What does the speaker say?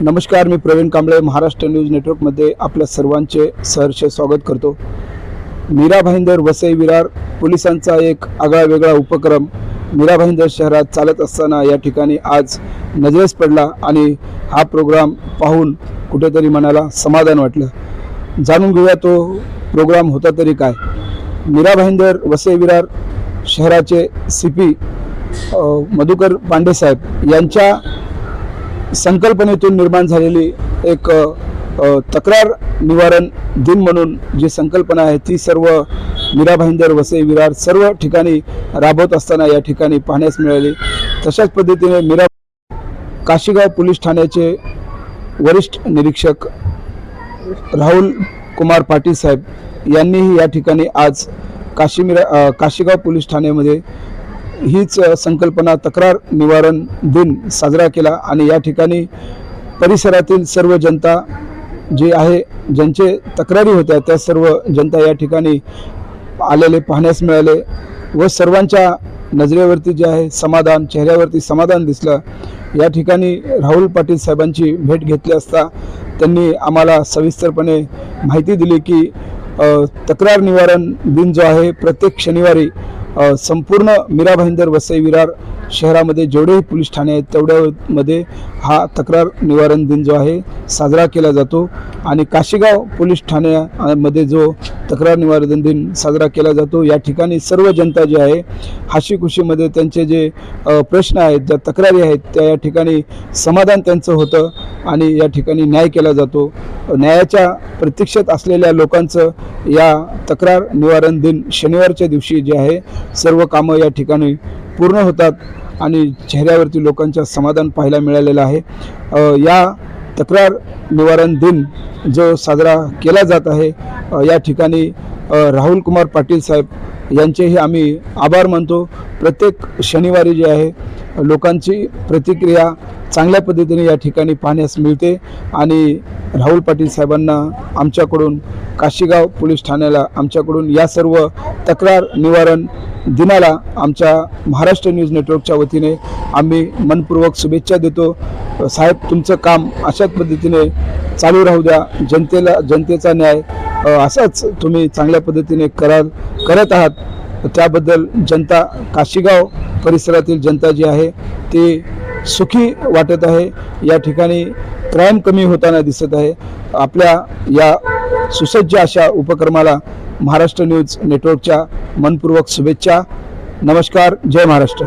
नमस्कार मी प्रवीण कांबळे महाराष्ट्र न्यूज नेटवर्कमध्ये आपल्या सर्वांचे सहर्ष स्वागत करतो. मीरा भाईंदर वसई विरार पोलिसांचा एक आगळा वेगळा उपक्रम मीरा भाईंदर शहरात चालत असताना या ठिकाणी आज नजरेस पडला आणि हा प्रोग्राम पाहून कुठेतरी मनाला समाधान वाटलं. जाणून घेऊया तो प्रोग्राम होता तरी काय. मीरा भाईंदर वसई विरार शहराचे सी पी मधुकर पांडेसाहेब यांच्या संकल्पनेतून निर्माण झालेली एक तक्रार निवारण दिन म्हणून जी संकल्पना आहे ती सर्व मीरा भाईंदर वसई विरार सर्व ठिकाणी राबवत असताना या ठिकाणी पाहण्यास मिळाली. तशाच पद्धतीने मीरा काशीगाव पोलीस ठाण्याचे वरिष्ठ निरीक्षक राहुल कुमार पाटील साहेब यांनीही या ठिकाणी आज काशीमिरा काशीगाव पोलीस ठाण्यामध्ये हीच संकल्पना तक्रार निवारण दिन साजरा केला आणि या ठिकाणी परिसरातील सर्व जनता जी आहे ज्यांचे तक्रारी होत्या त्या सर्व जनता या ठिकाणी आलेले पाहण्यास मिळाले व सर्वांच्या नजरेवरती जे आहे समाधान चेहऱ्यावरती समाधान दिसलं. या ठिकाणी राहुल पाटील साहेबांची भेट घेतली असता त्यांनी आम्हाला सविस्तरपणे माहिती दिली की तक्रार निवारण दिन जो आहे प्रत्येक शनिवारी संपूर्ण मीरा भाईंदर वसई विरार शहरामध्ये जेवढेही पोलीस ठाणे आहेत तेवढ्यामध्ये हा तक्रार निवारण दिन जो आहे साजरा केला जातो. आणि काशीगाव पोलीस ठाण्यामध्ये जो तक्रार निवारण दिन साजरा केला जातो या ठिकाणी सर्व जनता जी आहे हाशीखुशीमध्ये त्यांचे जे प्रश्न आहेत ज्या तक्रारी आहेत त्या या ठिकाणी समाधान त्यांचं होतं आणि या ठिकाणी न्याय केला जातो. न्यायाच्या प्रतीक्षेत असलेल्या लोकांचं या तक्रार निवारण दिन शनिवारच्या दिवशी जे आहे सर्व कामं या ठिकाणी पूर्ण होतात आणि चेहऱ्यावरती लोकांच्या समाधान पाहायला मिळालेलं आहे. या तक्रार निवारण दिन जो साजरा केला जात आहे या ठिकाणी राहुल कुमार पाटील साहेब यांचेही आम्ही आभार मानतो. प्रत्येक शनिवारी जे आहे लोकांची प्रतिक्रिया चांगल्या पद्धतीने या ठिकाणी पाहण्यास मिळते. आणि राहुल पाटील साहेबांना आमच्याकडून काशीगाव पोलीस ठाण्याला आमच्याकडून या सर्व तक्रार निवारण दिनाला आमच्या महाराष्ट्र न्यूज नेटवर्कच्या वतीने आम्ही मनपूर्वक शुभेच्छा देतो. साहेब तुमचं काम अशाच पद्धतीने चालू राहू द्या. जनतेला जनतेचा न्याय असाच तुम्ही चांगल्या पद्धतीने कराल करत आहात. त्याबद्दल जनता काशीगाव परिसरातील जनता जी आहे ती सुखी वाटत आहे. या ठिकाणी क्राईम कमी होताना दिसत आहे. आपल्या या सुसज्ज अशा उपक्रमाला महाराष्ट्र न्यूज नेटवर्कच्या मनपूर्वक शुभेच्छा. नमस्कार. जय महाराष्ट्र.